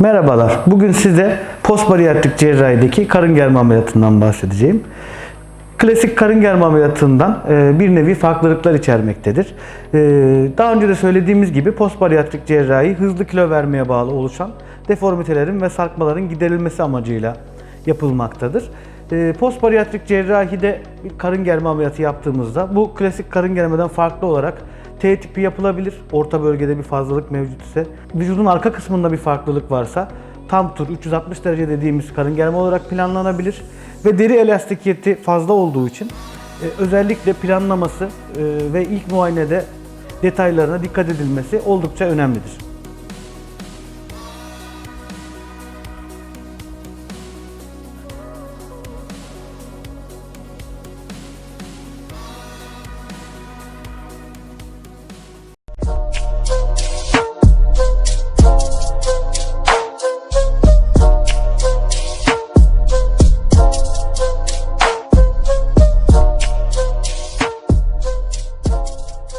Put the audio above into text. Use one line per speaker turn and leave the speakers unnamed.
Merhabalar. Bugün size postbariyatrik cerrahideki karın germe ameliyatından bahsedeceğim. Klasik karın germe ameliyatından e, bir nevi farklılıklar içermektedir. E, Daha önce de söylediğimiz gibi postbariyatrik cerrahi hızlı kilo vermeye bağlı oluşan deformitelerin ve sarkmaların giderilmesi amacıyla yapılmaktadır. E, Postbariyatrik cerrahide karın germe ameliyatı yaptığımızda bu klasik karın germeden farklı olarak T tipi yapılabilir. Orta bölgede bir fazlalık mevcut ise. Vücudun arka kısmında bir farklılık varsa tam tur 360 derece dediğimiz karın germe olarak planlanabilir. Ve deri elastikiyeti fazla olduğu için e, özellikle planlaması e, ve ilk muayenede detaylarına dikkat edilmesi oldukça önemlidir.